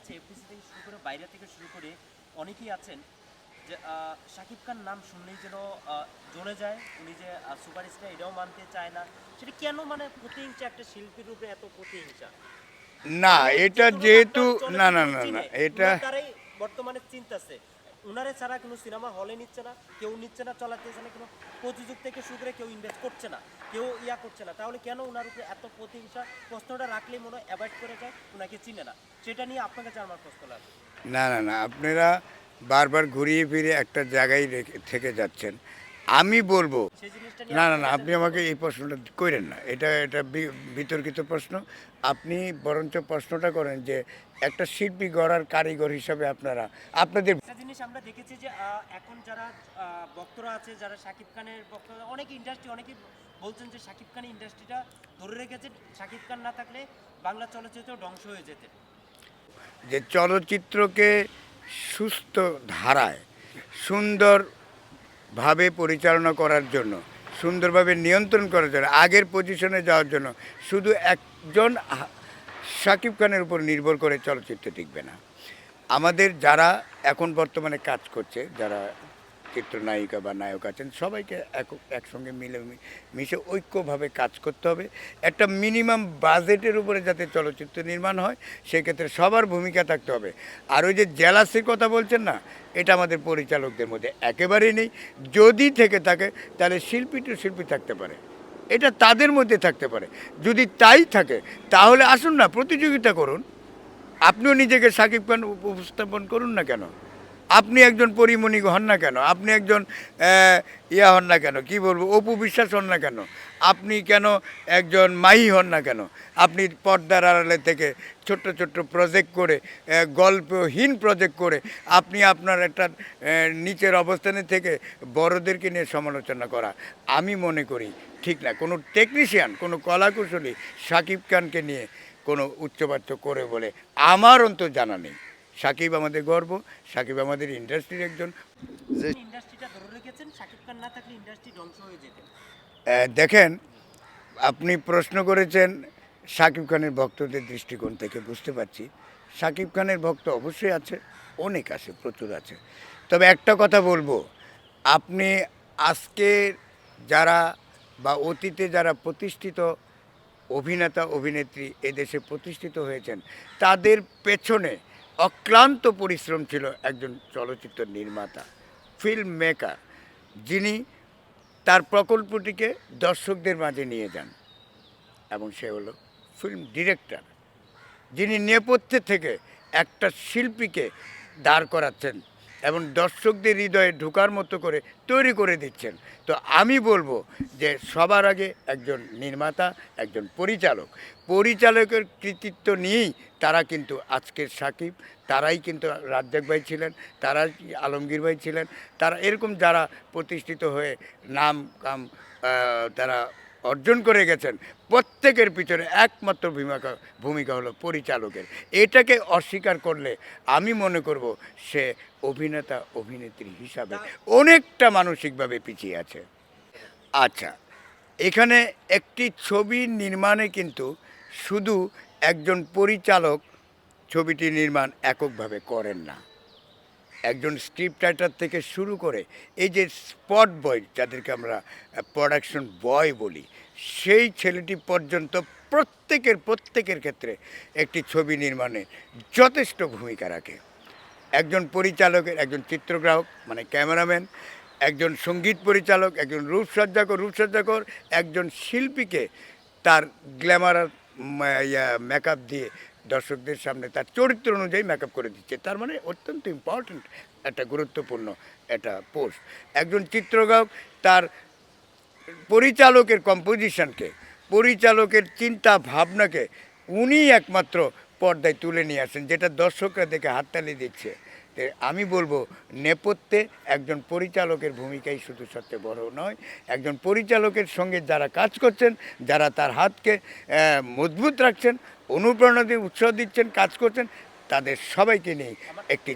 আছে এফডিসি থেকে শুরু করে বাইরে থেকে শুরু করে অনেকেই আছেন যে শাকিব খান নাম শুনলেই যেন জ্বলে যায়। উনি যে সুপারস্টার এটাও মানতে চায় না। সেটা কেন মানে প্রতিহিংসা একটা শিল্পীর রূপে এত প্রতিহিংসা? না এটা যেহেতু না না না না এটা বর্তমানে চিন্তাছে। উনারে ছাড়া কোনো সিনেমা হলে নিচ্ছে না, কেউ নিচ্ছে না চলাতেছে না কোনো প্রযোজক থেকে শুরু করে কেউ ইনভেস্ট করছে না, কেউ ইয়া করছে না। তাহলে কেন ওনার উপরে এত প্রতিহিংসা? প্রশ্নটা রাখলেই মনে হয় অ্যাভয়েড করে যায় ওনাকে চিনে না। সেটা নিয়ে আপনার কাছে আমার প্রশ্ন লাগবে। না না না, আপনারা বারবার ঘুরিয়ে ফিরে একটা জায়গায় থেকে যাচ্ছেন। আমি বলব না না না আপনি আমাকে এই প্রশ্নটা করেন না। এটা এটা বিতর্কিত প্রশ্ন। আপনি বরঞ্চ প্রশ্নটা করেন যে একটা শিল্পী গড়ার কারিগর হিসাবে আপনারা আপনাদের জিনিস আমরা দেখেছি যে এখন যারা বক্তরা আছে যারা শাকিব খানের বক্তরা অনেক ইন্ডাস্ট্রি অনেকে বলছেন যে শাকিব খান ইন্ডাস্ট্রিটা ধরে রেখেছে। শাকিব খান না থাকলে বাংলা চলচ্চিত্র ধ্বংস হয়ে যেতে। যে চলচ্চিত্রকে সুস্থ ধারায় সুন্দরভাবে পরিচালনা করার জন্য, সুন্দরভাবে নিয়ন্ত্রণ করার জন্য, আগের পজিশনে যাওয়ার জন্য শুধু একজন শাকিব খানের উপর নির্ভর করে চলচ্চিত্র টিকবে না। আমাদের যারা এখন বর্তমানে কাজ করছে, যারা চিত্রনায়িকা বা নায়ক আছেন, সবাইকে এক, একসঙ্গে মিলে, মিশে ঐক্যভাবে কাজ করতে হবে। একটা মিনিমাম বাজেটের উপরে যাতে চলচ্চিত্র নির্মাণ হয়, সেক্ষেত্রে সবার ভূমিকা থাকতে হবে। আর ওই যে জেলাসির কথা বলছেন না, এটা আমাদের পরিচালকদের মধ্যে একেবারেই নেই। যদি থেকে থাকে, তাহলে শিল্পী টু শিল্পী থাকতে পারে। এটা তাদের মধ্যে থাকতে পারে। যদি তাই থাকে, তাহলে আসুন না, প্রতিযোগিতা করুন। আপনিও নিজেকে সাকিব খান উপস্থাপন করুন না কেন? আপনি একজন পরিমণি হন না কেন? আপনি একজন ইয়া হন না কেন? কি বলব? অপু বিশ্বাস হন না কেন? আপনি কেন একজন মাই হন না কেন? আপনি পর্দার আড়ালে থেকে ছোট্ট ছোট্ট প্রজেক্ট করে গল্পহীন প্রজেক্ট করে, আপনি আপনার একটা নিচের অবস্থানে থেকে বড়দেরকে নিয়ে সমালোচনা করা। আমি মনে করি, ঠিক না, কোনো টেকনিশিয়ান কোনো কলাকুশলী সাকিব খানকে নিয়ে কোনো উচ্চবাচ্য করে বলে আমার অন্তর জানা নেই। সাকিব আমাদের গর্ব সাকিব আমাদের ইন্ডাস্ট্রির একজন। যে দেখেন আপনি প্রশ্ন করেছেন সাকিব খানের ভক্তদের দৃষ্টিকোণ থেকে বুঝতে পারছি। সাকিব খানের ভক্ত অবশ্যই আছে অনেক আছে প্রচুর আছে। তবে একটা কথা বলব আপনি আজকে যারা বা অতীতে যারা প্রতিষ্ঠিত অভিনেতা অভিনেত্রী এদেশে প্রতিষ্ঠিত হয়েছেন তাদের পেছনে অক্লান্ত পরিশ্রম ছিল একজন চলচ্চিত্র নির্মাতা ফিল্ম মেকার যিনি তার প্রকল্পটিকে দর্শকদের মাঝে নিয়ে যান এবং সে হলো ফিল্ম ডিরেক্টর যিনি নেপথ্যে থেকে একটা শিল্পীকে দাঁড় করাচ্ছেন। এবং দর্শকদের হৃদয়ে ঢোকার মতো করে তৈরি করে দিচ্ছেন। তো আমি বলব যে সবার আগে একজন নির্মাতা, একজন পরিচালক। পরিচালকের কৃতিত্ব নিয়েই তারা কিন্তু আজকের সাকিব, তারাই কিন্তু রাজ্জাক ভাই ছিলেন তারা আলমগীর ভাই ছিলেন, তারা এরকম যারা প্রতিষ্ঠিত হয়ে নাম কাম তারা অর্জন করে গেছেন। প্রত্যেকের পিছনে একমাত্র ভূমিকা ভূমিকা হলো পরিচালকের। এটাকে অস্বীকার করলে আমি মনে করব সে অভিনেতা, অভিনেত্রী হিসাবে অনেকটা মানসিকভাবে পিছিয়ে আছে। আচ্ছা এখানে একটি ছবি নির্মাণে কিন্তু শুধু একজন পরিচালক ছবিটি নির্মাণ এককভাবে করেন না। একজন স্ক্রিপ্ট রাইটার থেকে শুরু করে এই যে স্পট বয় যাদেরকে আমরা প্রোডাকশন বয় বলি, সেই ছেলেটি পর্যন্ত প্রত্যেকের প্রত্যেকের ক্ষেত্রে একটি ছবি নির্মাণে যথেষ্ট ভূমিকা রাখে। একজন পরিচালকের, একজন চিত্রগ্রাহক মানে ক্যামেরাম্যান, একজন সংগীত পরিচালক, একজন রূপসজ্জাকর রূপসজ্জাকর, একজন শিল্পীকে তার গ্ল্যামার মেকআপ দিয়ে দর্শকদের সামনে তার চরিত্র অনুযায়ী মেকআপ করে দিচ্ছে। তার মানে অত্যন্ত ইম্পর্ট্যান্ট একটা গুরুত্বপূর্ণ একটা পোস্ট একজন চিত্রগ্রাহক তার পরিচালকের কম্পোজিশনকে পরিচালকের চিন্তা ভাবনাকে উনি একমাত্র পর্দায় তুলে নিয়ে আসেন, যেটা দর্শকরা দেখে হাততালি দিচ্ছে। আমি বলব, নেপথ্যে একজন পরিচালকের ভূমিকাই শুধু সবচেয়ে বড় নয়। একজন পরিচালকের সঙ্গে যারা কাজ করছেন, যারা তার হাতকে মজবুত রাখছেন, অনুপ্রেরণা দিয়ে উৎসাহ দিচ্ছেন, কাজ করছেন, তাদের সবাইকে নিয়ে একটি